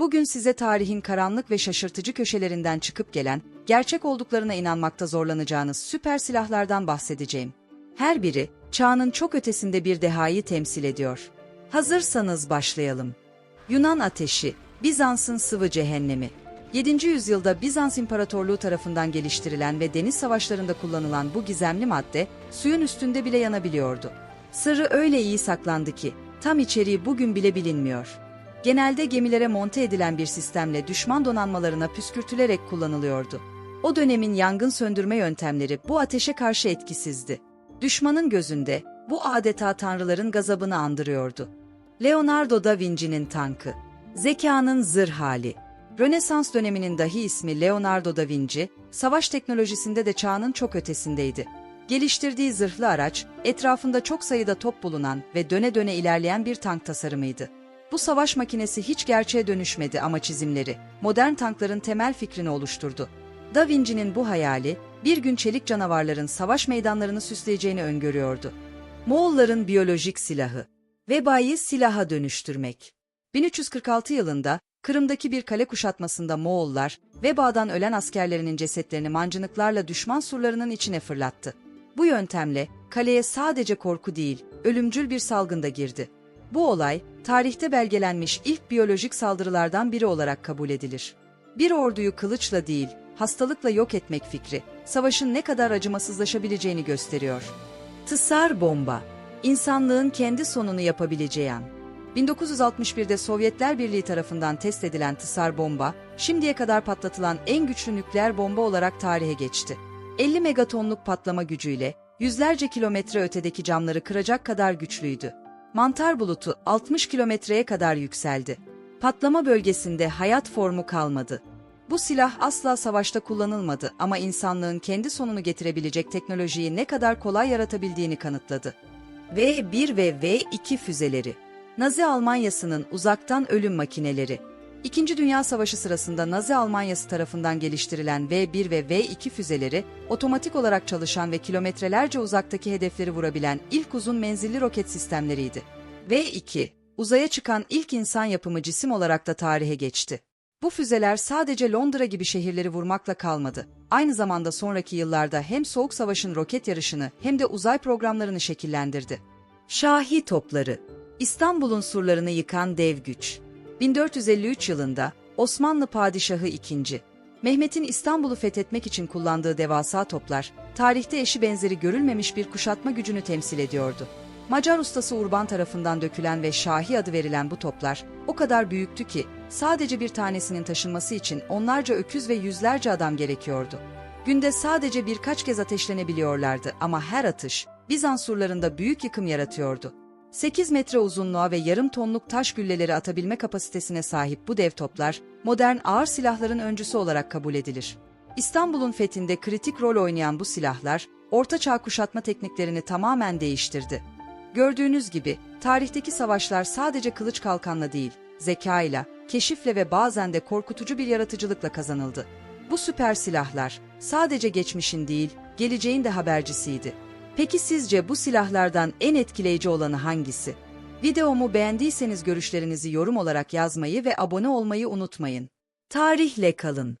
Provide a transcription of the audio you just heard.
Bugün size tarihin karanlık ve şaşırtıcı köşelerinden çıkıp gelen, gerçek olduklarına inanmakta zorlanacağınız süper silahlardan bahsedeceğim. Her biri, çağının çok ötesinde bir dehayı temsil ediyor. Hazırsanız başlayalım. Yunan ateşi, Bizans'ın sıvı cehennemi. 7. yüzyılda Bizans İmparatorluğu tarafından geliştirilen ve deniz savaşlarında kullanılan bu gizemli madde, suyun üstünde bile yanabiliyordu. Sırrı öyle iyi saklandı ki, tam içeriği bugün bile bilinmiyor. Genelde gemilere monte edilen bir sistemle düşman donanmalarına püskürtülerek kullanılıyordu. O dönemin yangın söndürme yöntemleri bu ateşe karşı etkisizdi. Düşmanın gözünde bu adeta tanrıların gazabını andırıyordu. Leonardo da Vinci'nin tankı, zekanın zırh hali. Rönesans döneminin dahi ismi Leonardo da Vinci, savaş teknolojisinde de çağının çok ötesindeydi. Geliştirdiği zırhlı araç, etrafında çok sayıda top bulunan ve döne döne ilerleyen bir tank tasarımıydı. Bu savaş makinesi hiç gerçeğe dönüşmedi ama çizimleri, modern tankların temel fikrini oluşturdu. Da Vinci'nin bu hayali, bir gün çelik canavarların savaş meydanlarını süsleyeceğini öngörüyordu. Moğolların biyolojik silahı, vebayı silaha dönüştürmek. 1346 yılında Kırım'daki bir kale kuşatmasında Moğollar, vebadan ölen askerlerinin cesetlerini mancınıklarla düşman surlarının içine fırlattı. Bu yöntemle kaleye sadece korku değil, ölümcül bir salgında girdi. Bu olay, tarihte belgelenmiş ilk biyolojik saldırılardan biri olarak kabul edilir. Bir orduyu kılıçla değil, hastalıkla yok etmek fikri, savaşın ne kadar acımasızlaşabileceğini gösteriyor. Tısar bomba, insanlığın kendi sonunu yapabileceği an. 1961'de Sovyetler Birliği tarafından test edilen Tısar bomba, şimdiye kadar patlatılan en güçlü nükleer bomba olarak tarihe geçti. 50 megatonluk patlama gücüyle yüzlerce kilometre ötedeki camları kıracak kadar güçlüydü. Mantar bulutu 60 kilometreye kadar yükseldi. Patlama bölgesinde hayat formu kalmadı. Bu silah asla savaşta kullanılmadı ama insanlığın kendi sonunu getirebilecek teknolojiyi ne kadar kolay yaratabildiğini kanıtladı. V-1 ve V-2 füzeleri Nazi Almanyası'nın uzaktan ölüm makineleri. İkinci Dünya Savaşı sırasında Nazi Almanyası tarafından geliştirilen V-1 ve V-2 füzeleri, otomatik olarak çalışan ve kilometrelerce uzaktaki hedefleri vurabilen ilk uzun menzilli roket sistemleriydi. V-2, uzaya çıkan ilk insan yapımı cisim olarak da tarihe geçti. Bu füzeler sadece Londra gibi şehirleri vurmakla kalmadı. Aynı zamanda sonraki yıllarda hem Soğuk Savaş'ın roket yarışını hem de uzay programlarını şekillendirdi. Şahi topları İstanbul'un surlarını yıkan dev güç. 1453 yılında Osmanlı Padişahı II. Mehmet'in İstanbul'u fethetmek için kullandığı devasa toplar, tarihte eşi benzeri görülmemiş bir kuşatma gücünü temsil ediyordu. Macar ustası Urban tarafından dökülen ve Şahi adı verilen bu toplar o kadar büyüktü ki sadece bir tanesinin taşınması için onlarca öküz ve yüzlerce adam gerekiyordu. Günde sadece birkaç kez ateşlenebiliyorlardı ama her atış Bizans surlarında büyük yıkım yaratıyordu. 8 metre uzunluğa ve yarım tonluk taş gülleleri atabilme kapasitesine sahip bu dev toplar, modern ağır silahların öncüsü olarak kabul edilir. İstanbul'un fethinde kritik rol oynayan bu silahlar, Orta Çağ kuşatma tekniklerini tamamen değiştirdi. Gördüğünüz gibi, tarihteki savaşlar sadece kılıç kalkanla değil, zekayla, keşifle ve bazen de korkutucu bir yaratıcılıkla kazanıldı. Bu süper silahlar, sadece geçmişin değil, geleceğin de habercisiydi. Peki sizce bu silahlardan en etkileyici olanı hangisi? Videomu beğendiyseniz görüşlerinizi yorum olarak yazmayı ve abone olmayı unutmayın. Tarihle kalın.